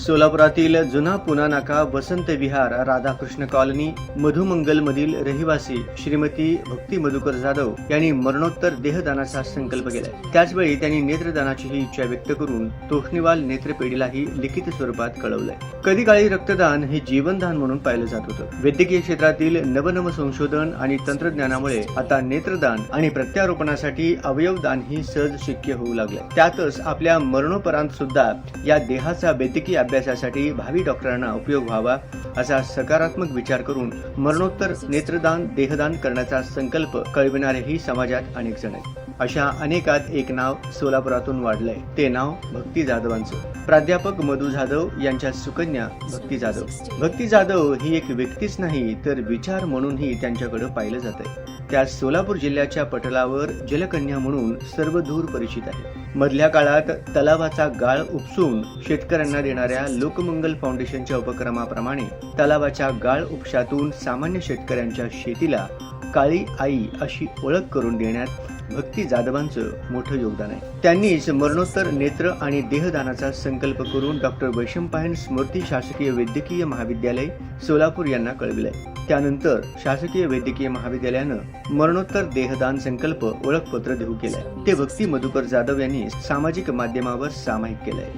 सोलापुरातील Juna Puna Naka Vasant Vihar Radhakrishna colony Madhumangal मधील रहिवासी श्रीमती भक्ती मधुकर जाधव यांनी मरणोत्तर देहदानाचा संकल्प केलाय. त्याचवेळी त्यांनी नेत्रदानाचीही इच्छा व्यक्त करून तोष्णीवाल नेत्रपेढीलाही लिखित स्वरूपात कळवलंय. कधी काळी रक्तदान हे जीवनदान म्हणून पाहिलं जात होतं. वैद्यकीय क्षेत्रातील नवनव संशोधन आणि तंत्रज्ञानामुळे आता नेत्रदान आणि प्रत्यारोपणासाठी अवयवदान ही सहज शक्य होऊ लागले त्यातच आपल्या मरणोपरांत सुद्धा या देहाचा वैद्यकीय अभ्यासासाठी भावी डॉक्टरांना उपयोग व्हावा असा सकारात्मक विचार करून मरणोत्तर नेत्रदान देहदान करण्याचा संकल्प कळविणारेही समाजात अनेक जण आहेत. अशा अनेकात एक नाव सोलापुरातून वाढलंय. ते नाव भक्ती जाधवांचं. प्राध्यापक मधु जाधव यांच्या सुकन्या भक्ती जाधव. भक्ती जाधव ही एक व्यक्तीच नाही तर विचार म्हणूनही त्यांच्याकडे पाहिलं जातंय. त्या सोलापूर जिल्ह्याच्या पटलावर जलकन्या म्हणून सर्वदूर परिचित आहे मधल्या काळात तलावाचा गाळ उपसून शेतकऱ्यांना देणाऱ्या लोकमंगल फाउंडेशनच्या उपक्रमाप्रमाणे तलावाच्या गाळ उपशातून सामान्य शेतकऱ्यांच्या शेतीला काळी आई अशी ओळख करून देण्यात भक्ती जाधवांचं मोठं योगदान आहे. त्यांनीच मरणोत्तर नेत्र आणि देहदानाचा संकल्प करून डॉक्टर वैशंपायन स्मृती शासकीय वैद्यकीय महाविद्यालय सोलापूर यांना कळविलंय. त्यानंतर शासकीय वैद्यकीय महाविद्यालयानं मरणोत्तर देहदान संकल्प ओळखपत्र देऊ केलंय. ते भक्ती मधुकर जाधव यांनी सामाजिक माध्यमावर सामायिक केलंय.